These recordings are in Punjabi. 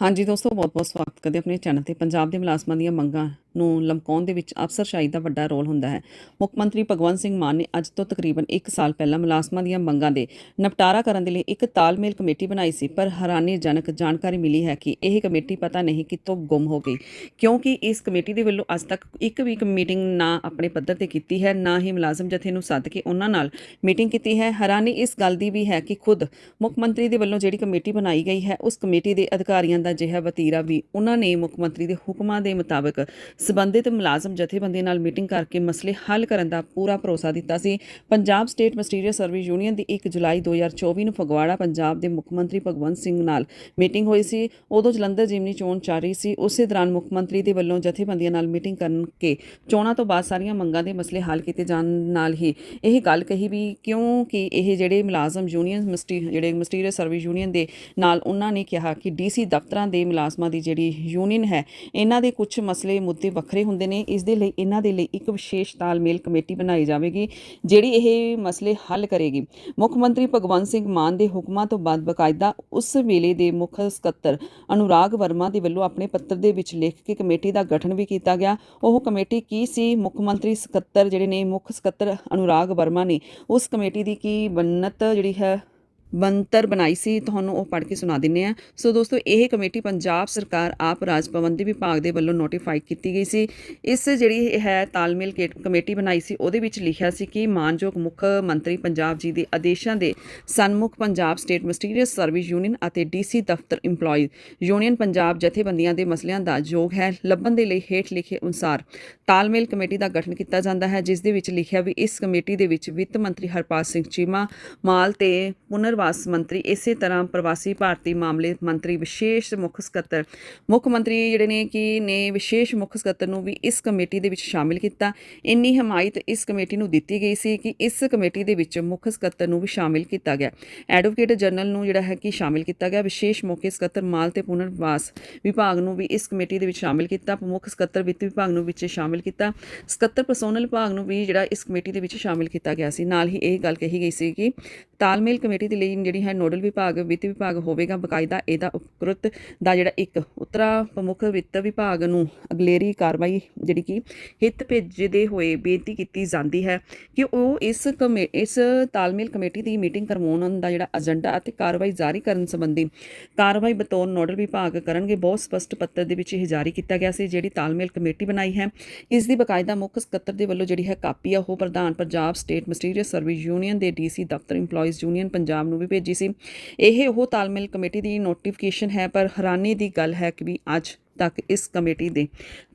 ਹਾਂਜੀ ਦੋਸਤੋ ਬਹੁਤ-ਬਹੁਤ ਸਵਾਗਤ ਕਰਦੇ ਆਪਣੇ ਚੈਨਲ ਤੇ ਪੰਜਾਬ ਦੇ ਮੁਲਾਜ਼ਮਾਂ ਦੀਆਂ ਮੰਗਾਂ ਨੂੰ ਲਮਕਾਉਣ ਦੇ ਵਿੱਚ ਅਫਸਰਸ਼ਾਹੀ ਦਾ ਵੱਡਾ ਰੋਲ ਹੁੰਦਾ ਹੈ। ਮੁੱਖ ਮੰਤਰੀ ਭਗਵੰਤ ਸਿੰਘ ਮਾਨ ਨੇ ਅੱਜ ਤੋਂ ਤਕਰੀਬਨ 1 ਸਾਲ ਪਹਿਲਾਂ ਮੁਲਾਜ਼ਮਾਂ ਦੀਆਂ ਮੰਗਾਂ ਦੇ ਨਿਪਟਾਰਾ ਕਰਨ ਦੇ ਲਈ ਇੱਕ ਤਾਲਮੇਲ ਕਮੇਟੀ ਬਣਾਈ ਸੀ, ਪਰ ਹੈਰਾਨੀਜਨਕ ਜਾਣਕਾਰੀ ਮਿਲੀ ਹੈ ਕਿ ਇਹ ਕਮੇਟੀ ਪਤਾ ਨਹੀਂ ਕਿੱਥੋਂ ਗੁੰਮ ਹੋ ਗਈ, ਕਿਉਂਕਿ ਇਸ ਕਮੇਟੀ ਦੇ ਵੱਲੋਂ ਅੱਜ ਤੱਕ ਇੱਕ ਵੀ ਮੀਟਿੰਗ ਨਾ ਆਪਣੇ ਪੱਧਰ ਤੇ ਕੀਤੀ ਹੈ, ਨਾ ਹੀ ਮੁਲਾਜ਼ਮ ਜਥੇ ਨੂੰ ਸੱਦ ਕੇ ਉਹਨਾਂ ਨਾਲ ਮੀਟਿੰਗ ਕੀਤੀ ਹੈ। ਹੈਰਾਨੀ ਇਸ ਗੱਲ ਦੀ ਵੀ ਹੈ ਕਿ ਖੁਦ ਮੁੱਖ ਮੰਤਰੀ ਦੇ ਵੱਲੋਂ ਜਿਹੜੀ ਕਮੇਟੀ ਬਣਾਈ ਗਈ ਹੈ, ਉਸ ਕਮੇਟੀ ਦੇ ਅਧਿਕਾਰੀਆਂ ਦਾ ਜਿਹਾ ਵਤੀਰਾ ਵੀ ਉਹਨਾਂ ਨੇ ਮੁੱਖ ਮੰਤਰੀ ਦੇ ਹੁਕਮਾਂ ਦੇ ਮੁਤਾਬਕ ਸਬੰਧਿਤ ਮੁਲਾਜ਼ਮ ਜਥੇਬੰਦੀਆਂ ਨਾਲ ਮੀਟਿੰਗ ਕਰਕੇ ਮਸਲੇ ਹੱਲ ਕਰਨ ਦਾ ਪੂਰਾ ਭਰੋਸਾ ਦਿੱਤਾ ਸੀ। Punjab state ministerial service union ਦੀ 1 ਜੁਲਾਈ 2024 ਨੂੰ ਫਗਵਾੜਾ ਪੰਜਾਬ ਦੇ ਮੁੱਖ ਮੰਤਰੀ ਭਗਵੰਤ ਸਿੰਘ ਨਾਲ ਮੀਟਿੰਗ ਹੋਈ ਸੀ। ਉਦੋਂ ਜਲੰਧਰ ਜਿਮਨੀ ਚੋਣ ਚੱਲ ਰਹੀ ਸੀ। ਉਸੇ ਦੌਰਾਨ ਮੁੱਖ ਮੰਤਰੀ ਦੇ ਵੱਲੋਂ ਜਥੇਬੰਦੀਆਂ ਨਾਲ ਮੀਟਿੰਗ ਕਰਨ ਕੇ ਚੋਣਾਂ ਤੋਂ ਬਾਅਦ ਸਾਰੀਆਂ ਮੰਗਾਂ ਦੇ ਮਸਲੇ ਹੱਲ ਕੀਤੇ ਜਾਣ ਨਾਲ ਹੀ ਇਹ ਗੱਲ ਕਹੀ ਵੀ ਕਿਉਂਕਿ ਇਹ ਜਿਹੜੇ ਮੁਲਾਜ਼ਮ ਯੂਨੀਅਨ ਮਸਟੀ ਜਿਹੜੇ ਮਸਟੀਰੀਅਲ ਸਰਵਿਸ ਯੂਨੀਅਨ ਦੇ ਨਾਲ ਉਹਨਾਂ ਨੇ ਕਿਹਾ ਕਿ ਡੀਸੀ ਦਫ਼ਤਰਾਂ ਦੇ ਮੁਲਾਜ਼ਮਾਂ ਦੀ ਜਿਹੜੀ ਯੂਨੀਅਨ ਹੈ, ਇਹਨਾਂ ਦੇ ਕੁਝ ਮਸਲੇ ਮੁੱਦੇ ਵੱਖਰੇ ਹੁੰਦੇ ਨੇ, ਇਸ ਦੇ ਲਈ, ਇਹਨਾਂ ਦੇ ਲਈ ਇੱਕ ਵਿਸ਼ੇਸ਼ ਤਾਲਮੇਲ ਕਮੇਟੀ ਬਣਾਈ ਜਾਵੇਗੀ, ਜਿਹੜੀ ਇਹ ਮਸਲੇ ਹੱਲ ਕਰੇਗੀ। ਮੁੱਖ ਮੰਤਰੀ ਭਗਵੰਤ ਸਿੰਘ ਮਾਨ ਦੇ ਹੁਕਮਾਂ ਤੋਂ ਬਾਅਦ ਬਕਾਇਦਾ ਉਸ ਵੇਲੇ ਦੇ ਮੁੱਖ ਸਕੱਤਰ ਅਨੁਰਾਗ ਵਰਮਾ ਦੇ ਵੱਲੋਂ ਆਪਣੇ ਪੱਤਰ ਦੇ ਵਿੱਚ ਲਿਖ ਕੇ ਕਮੇਟੀ ਦਾ ਗਠਨ ਵੀ ਕੀਤਾ ਗਿਆ। ਉਹ ਕਮੇਟੀ ਕੀ ਸੀ? ਮੁੱਖ ਮੰਤਰੀ ਸਕੱਤਰ ਜਿਹੜੇ ਨੇ, ਮੁੱਖ ਸਕੱਤਰ ਅਨੁਰਾਗ ਵਰਮਾ ਨੇ, ਉਸ ਕਮੇਟੀ ਦੀ ਕੀ ਬੰਨਤ ਜਿਹੜੀ ਹੈ ਬੰਤਰ ਬਣਾਈ ਸੀ, ਤੁਹਾਨੂੰ ਉਹ ਪੜ੍ਹ ਕੇ ਸੁਣਾ ਦਿੰਨੇ ਆ ਸੋ ਦੋਸਤੋ, ਇਹ ਕਮੇਟੀ ਪੰਜਾਬ ਸਰਕਾਰ ਆਪ ਰਾਜ ਭਵਨ ਦੇ ਵਿਭਾਗ ਦੇ ਵੱਲੋਂ ਨੋਟੀਫਾਈ ਕੀਤੀ ਗਈ ਸੀ। ਇਸ ਜਿਹੜੀ ਇਹ ਹੈ ਤਾਲਮੇਲ ਕੇ- ਕਮੇਟੀ ਬਣਾਈ ਸੀ, ਉਹਦੇ ਵਿੱਚ ਲਿਖਿਆ ਸੀ ਕਿ ਮਾਨਯੋਗ ਮੁੱਖ ਮੰਤਰੀ ਪੰਜਾਬ ਜੀ ਦੇ ਆਦੇਸ਼ਾਂ ਦੇ ਸਨਮੁਖ Punjab state ministerial service union ਅਤੇ ਡੀਸੀ ਦਫ਼ਤਰ EMPLOYE ਯੂਨੀਅਨ ਪੰਜਾਬ ਜਥੇਬੰਦੀਆਂ ਦੇ ਮਸਲਿਆਂ ਦਾ ਯੋਗ ਹੈ, ਲੱਭਣ ਦੇ ਲਈ ਹੇਠ ਲਿਖੇ ਅਨੁਸਾਰ ਤਾਲਮੇਲ ਕਮੇਟੀ ਦਾ ਗਠਨ ਕੀਤਾ ਜਾਂਦਾ ਹੈ, ਜਿਸ ਦੇ ਵਿੱਚ ਲਿਖਿਆ ਵੀ ਇਸ ਕਮੇਟੀ ਦੇ ਵਿੱਚ ਵਿੱਤ ਮੰਤਰੀ ਹਰਪਾਲ ਸਿੰਘ ਚੀਮਾ ਮਾਲ ਤੇ ਪੁਨਰ ਪੁਨਰਵਾਸ ਮੰਤਰੀ, ਇਸੇ ਤਰ੍ਹਾਂ ਪ੍ਰਵਾਸੀ ਭਾਰਤੀ ਮਾਮਲੇ ਮੰਤਰੀ ਵਿਸ਼ੇਸ਼ ਮੁੱਖ ਸਕੱਤਰ, ਮੁੱਖ ਮੰਤਰੀ ਜਿਹੜੇ ਨੇ ਕਿ ਨੇ ਵਿਸ਼ੇਸ਼ ਮੁੱਖ ਸਕੱਤਰ ਨੂੰ ਵੀ ਇਸ ਕਮੇਟੀ ਦੇ ਵਿੱਚ ਸ਼ਾਮਿਲ ਕੀਤਾ। ਇੰਨੀ ਹਮਾਇਤ ਇਸ ਕਮੇਟੀ ਨੂੰ ਦਿੱਤੀ ਗਈ ਸੀ ਕਿ ਇਸ ਕਮੇਟੀ ਦੇ ਵਿੱਚ ਮੁੱਖ ਸਕੱਤਰ ਨੂੰ ਵੀ ਸ਼ਾਮਿਲ ਕੀਤਾ ਗਿਆ। ਐਡਵੋਕੇਟ ਜਨਰਲ ਨੂੰ ਜਿਹੜਾ ਹੈ ਕਿ ਸ਼ਾਮਿਲ ਕੀਤਾ ਗਿਆ। ਵਿਸ਼ੇਸ਼ ਮੌਕੇ ਸਕੱਤਰ ਮਾਲ ਤੇ ਪੁਨਰਵਾਸ ਵਿਭਾਗ ਨੂੰ ਵੀ ਇਸ ਕਮੇਟੀ ਦੇ ਵਿੱਚ ਸ਼ਾਮਿਲ ਕੀਤਾ। ਮੁੱਖ ਸਕੱਤਰ ਵਿੱਤ ਵਿਭਾਗ ਨੂੰ ਵਿੱਚ ਸ਼ਾਮਿਲ ਕੀਤਾ। ਸਕੱਤਰ ਪਰਸੋਨਲ ਵਿਭਾਗ ਨੂੰ ਵੀ ਜਿਹੜਾ ਇਸ ਕਮੇਟੀ ਦੇ ਵਿੱਚ ਸ਼ਾਮਿਲ ਕੀਤਾ ਗਿਆ ਸੀ। ਨਾਲ ਹੀ ਇਹ ਗੱਲ ਕਹੀ ਗਈ ਸੀ ਕਿ ਤਾਲਮੇਲ ਕਮੇਟੀ ਦੇ ਲਈ ਜਿਹੜੀ ਹੈ ਨੋਡਲ ਵਿਭਾਗ, ਵਿੱਤ ਵਿਭਾਗ ਹੋਵੇਗਾ ਬਕਾਇਦਾ, ਇਹਦਾ ਉਪਕ੍ਰਿਤ ਦਾ ਜਿਹੜਾ ਇੱਕ ਉਤਰਾ ਪ੍ਰਮੁੱਖ ਵਿੱਤ ਵਿਭਾਗ ਨੂੰ ਅਗਲੇਰੀ ਕਾਰਵਾਈ ਜਿਹੜੀ ਕਿ ਹਿੱਤ ਭੇਜਦੇ ਹੋਏ ਬੇਨਤੀ ਕੀਤੀ ਜਾਂਦੀ ਹੈ ਕਿ ਉਹ ਇਸ ਕਮੇ, ਇਸ ਤਾਲਮੇਲ ਕਮੇਟੀ ਦੀ ਮੀਟਿੰਗ ਕਰਵਾਉਣ ਦਾ ਜਿਹੜਾ ਏਜੰਡਾ ਅਤੇ ਕਾਰਵਾਈ ਜਾਰੀ ਕਰਨ ਸੰਬੰਧੀ ਕਾਰਵਾਈ ਬਤੌਰ ਨੋਡਲ ਵਿਭਾਗ ਕਰਨਗੇ। ਬਹੁਤ ਸਪਸ਼ਟ ਪੱਤਰ ਦੇ ਵਿੱਚ ਇਹ ਜਾਰੀ ਕੀਤਾ ਗਿਆ ਸੀ, ਜਿਹੜੀ ਤਾਲਮੇਲ ਕਮੇਟੀ ਬਣਾਈ ਹੈ। ਇਸ ਦੀ ਬਕਾਇਦਾ ਮੁੱਖ ਸਕੱਤਰ ਦੇ ਵੱਲੋਂ ਜਿਹੜੀ ਹੈ ਕਾਪੀ ਆ, ਉਹ ਪ੍ਰਧਾਨ Punjab state ministerial service union ਦੇ ਡੀਸੀ ਦਫ਼ਤਰ EMPLOYEES ਯੂਨੀਅਨ, ਪੰਜਾਬ ਨੂੰ ਵੀ ਭੇਜੀ ਸੀ। ਇਹ ਉਹ ਤਾਲਮੇਲ ਕਮੇਟੀ ਦੀ ਨੋਟੀਫਿਕੇਸ਼ਨ ਹੈ, ਪਰ ਹੈਰਾਨੀ ਦੀ ਗੱਲ ਹੈ ਕਿ ਵੀ ਅੱਜ ਤੱਕ ਇਸ ਕਮੇਟੀ ਦੇ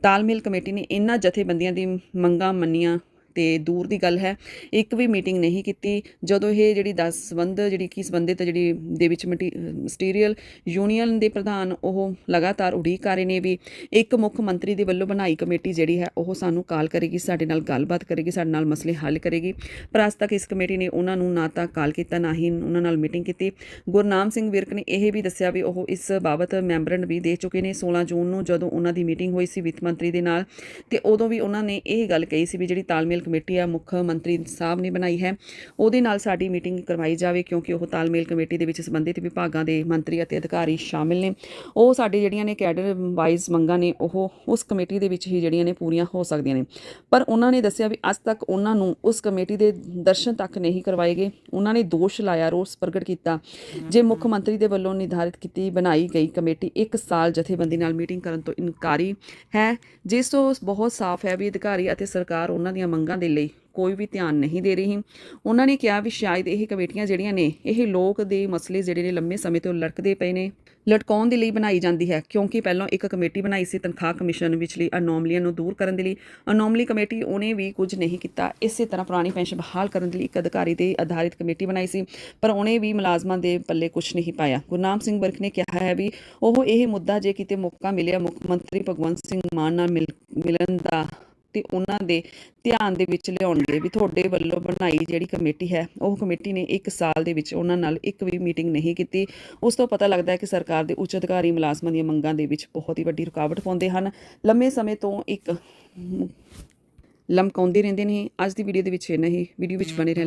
ਤਾਲਮੇਲ ਕਮੇਟੀ ਨੇ ਇਹਨਾਂ ਜਥੇਬੰਦੀਆਂ ਦੀ ਮੰਗਾਂ ਮੰਨੀਆਂ ਤੇ ਦੂਰ ਦੀ ਗੱਲ ਹੈ, ਇੱਕ ਵੀ ਮੀਟਿੰਗ ਨਹੀਂ ਕੀਤੀ। ਜਦੋਂ ਇਹ ਜਿਹੜੀ 10 ਸੰਬੰਧ, ਜਿਹੜੀ ਕੀ ਸੰਬੰਧਿਤ ਜਿਹੜੀ ਦੇ ਵਿੱਚ ਮਟੀਰੀਅਲ ਯੂਨੀਅਨ ਦੇ ਪ੍ਰਧਾਨ ਉਹ ਲਗਾਤਾਰ ਉਡੀਕ ਕਰ ਰਹੇ ਨੇ ਵੀ ਇੱਕ ਮੁੱਖ ਮੰਤਰੀ ਦੇ ਵੱਲੋਂ ਬਣਾਈ ਕਮੇਟੀ ਜਿਹੜੀ ਹੈ, ਉਹ ਸਾਨੂੰ ਕਾਲ ਕਰੇਗੀ, ਸਾਡੇ ਨਾਲ ਗੱਲਬਾਤ ਕਰੇਗੀ, ਸਾਡੇ ਨਾਲ ਮਸਲੇ ਹੱਲ ਕਰੇਗੀ। ਪਰ ਅੱਜ ਤੱਕ ਇਸ ਕਮੇਟੀ ਨੇ ਉਹਨਾਂ ਨੂੰ ਨਾ ਤਾਂ ਕਾਲ ਕੀਤਾ, ਨਾ ਹੀ ਉਹਨਾਂ ਨਾਲ ਮੀਟਿੰਗ ਕੀਤੀ। ਗੁਰਨਾਮ ਸਿੰਘ ਵਿਰਕ ਨੇ ਇਹ ਵੀ ਦੱਸਿਆ ਵੀ ਉਹ ਇਸ ਬਾਬਤ ਮੈਂਬਰਨ ਵੀ ਦੇ ਚੁੱਕੇ ਨੇ। 16 ਜੂਨ ਨੂੰ ਜਦੋਂ ਉਹਨਾਂ ਦੀ ਮੀਟਿੰਗ ਹੋਈ ਸੀ ਵਿੱਤ ਮੰਤਰੀ ਦੇ ਨਾਲ, ਤੇ ਉਦੋਂ ਵੀ ਉਹਨਾਂ ਨੇ ਇਹ ਗੱਲ ਕਹੀ ਸੀ ਵੀ ਜਿਹੜੀ ਤਾਲਮੇਲ ਕਮੇਟੀ ਆ, ਮੁੱਖ ਮੰਤਰੀ ਸਾਹਿਬ ਨੇ ਬਣਾਈ ਹੈ। ਉਹਦੇ ਨਾਲ ਸਾਡੀ ਮੀਟਿੰਗ ਕਰਵਾਈ ਜਾਵੇ ਕਿਉਂਕਿ ਉਹ ਤਾਲਮੇਲ ਕਮੇਟੀ ਦੇ ਵਿੱਚ ਸੰਬੰਧਿਤ ਵਿਭਾਗਾਂ ਦੇ ਮੰਤਰੀ ਅਤੇ ਅਧਿਕਾਰੀ ਸ਼ਾਮਿਲ ਨੇ। ਉਹ ਸਾਡੇ ਜਿਹੜੀਆਂ ਨੇ ਕੈਡਰ ਵਾਈਜ਼ ਮੰਗਾਂ ਨੇ, ਉਹ ਉਸ ਕਮੇਟੀ ਦੇ ਵਿੱਚ ਹੀ ਜਿਹੜੀਆਂ ਨੇ ਪੂਰੀਆਂ ਹੋ ਸਕਦੀਆਂ ਨੇ। ਪਰ ਉਹਨਾਂ ਨੇ ਦੱਸਿਆ ਵੀ ਅੱਜ ਤੱਕ ਉਹਨਾਂ ਨੂੰ ਉਸ ਕਮੇਟੀ ਦੇ ਦਰਸ਼ਨ ਤੱਕ ਨਹੀਂ ਕਰਵਾਏ ਗਏ। ਉਹਨਾਂ ਨੇ ਦੋਸ਼ ਲਾਇਆ, ਰੋਸ ਪ੍ਰਗਟ ਕੀਤਾ। ਜੇ ਮੁੱਖ ਮੰਤਰੀ ਦੇ ਵੱਲੋਂ ਨਿਰਧਾਰਿਤ ਕੀਤੀ, ਬਣਾਈ ਗਈ ਕਮੇਟੀ ਇੱਕ ਸਾਲ ਜਥੇਬੰਦੀ ਨਾਲ ਮੀਟਿੰਗ ਕਰਨ ਤੋਂ ਇਨਕਾਰੀ ਹੈ। ਜਿਸ ਤੋਂ ਬਹੁਤ ਸਾਫ਼ ਹੈ ਵੀ ਅਧਿਕਾਰੀ ਅਤੇ ਸਰਕਾਰ ਉਹਨਾਂ ਦੀਆਂ ਮੰਗਾਂ ਦੇ ਲਈ ਕੋਈ ਵੀ ਧਿਆਨ ਨਹੀਂ ਦੇ ਰਹੀ। ਉਹਨਾਂ ਨੇ ਕਿਹਾ ਵੀ ਸ਼ਾਇਦ ਇਹ ਕਮੇਟੀਆਂ ਜਿਹੜੀਆਂ ਨੇ, ਇਹ ਲੋਕ ਦੇ ਮਸਲੇ ਜਿਹੜੇ ਨੇ ਲੰਮੇ ਸਮੇਂ ਤੋਂ ਲਟਕਦੇ ਪਏ ਨੇ। ਲਟਕਾਉਣ ਦੇ ਲਈ ਬਣਾਈ ਜਾਂਦੀ ਹੈ, ਕਿਉਂਕਿ ਪਹਿਲਾਂ ਇੱਕ ਕਮੇਟੀ ਬਣਾਈ ਸੀ ਤਨਖਾਹ ਕਮਿਸ਼ਨ ਵਿਚਲੀ ਅਨੋਮਲੀਆਂ ਨੂੰ ਦੂਰ ਕਰਨ ਦੇ ਲਈ। ਅਨੋਮਲੀ ਕਮੇਟੀ ਉਹਨੇ ਵੀ ਕੁਝ ਨਹੀਂ ਕੀਤਾ। ਇਸੇ ਤਰ੍ਹਾਂ ਪੁਰਾਣੀ ਪੈਨਸ਼ਨ ਬਹਾਲ ਕਰਨ ਦੇ ਲਈ ਇੱਕ ਅਧਿਕਾਰੀ ਤੇ ਆਧਾਰਿਤ ਕਮੇਟੀ ਬਣਾਈ ਸੀ, ਪਰ ਉਹਨੇ ਵੀ ਮੁਲਾਜ਼ਮਾਂ ਦੇ ਪੱਲੇ ਕੁਝ ਨਹੀਂ ਪਾਇਆ। ਗੁਰਨਾਮ ਸਿੰਘ ਬਰਕ ਨੇ ਕਿਹਾ ਹੈ ਵੀ ਉਹ ਇਹ ਮੁੱਦਾ ਜੇ ਕਿਤੇ ਮੌਕਾ ਮਿਲਿਆ, ਮੁੱਖ ਮੰਤਰੀ ਭਗਵੰਤ ਸਿੰਘ ਮਾਨ ਨਾਲ ਮਿਲ- ਮਿਲਣ ਦਾ ਤੇ ਉਹਨਾਂ ਦੇ ਧਿਆਨ ਦੇ ਵਿੱਚ ਲਿਆਉਣਗੇ ਵੀ ਤੁਹਾਡੇ ਵੱਲੋਂ ਬਣਾਈ ਜਿਹੜੀ ਕਮੇਟੀ ਹੈ, ਉਹ ਕਮੇਟੀ ਨੇ 1 ਸਾਲ ਦੇ ਵਿੱਚ ਉਹਨਾਂ ਨਾਲ ਇੱਕ ਵੀ ਮੀਟਿੰਗ ਨਹੀਂ ਕੀਤੀ। ਉਸ ਤੋਂ ਪਤਾ ਲੱਗਦਾ ਹੈ ਕਿ ਸਰਕਾਰ ਦੇ ਉੱਚ ਅਧਿਕਾਰੀ ਮੁਲਾਜ਼ਮਾਂ ਦੀਆਂ ਮੰਗਾਂ ਦੇ ਵਿੱਚ ਬਹੁਤ ਹੀ ਵੱਡੀ ਰੁਕਾਵਟ ਪਾਉਂਦੇ ਹਨ। ਲੰਮੇ ਸਮੇਂ ਤੋਂ ਇੱਕ ਲਮਕਾਉਂਦੇ ਰਹਿੰਦੇ ਨੇ। ਅੱਜ ਦੀ ਵੀਡੀਓ ਦੇ ਵਿੱਚ ਇਹ ਨਹੀਂ ਵੀਡੀਓ ਵਿੱਚ ਬਣੇ ਰਹਿਣ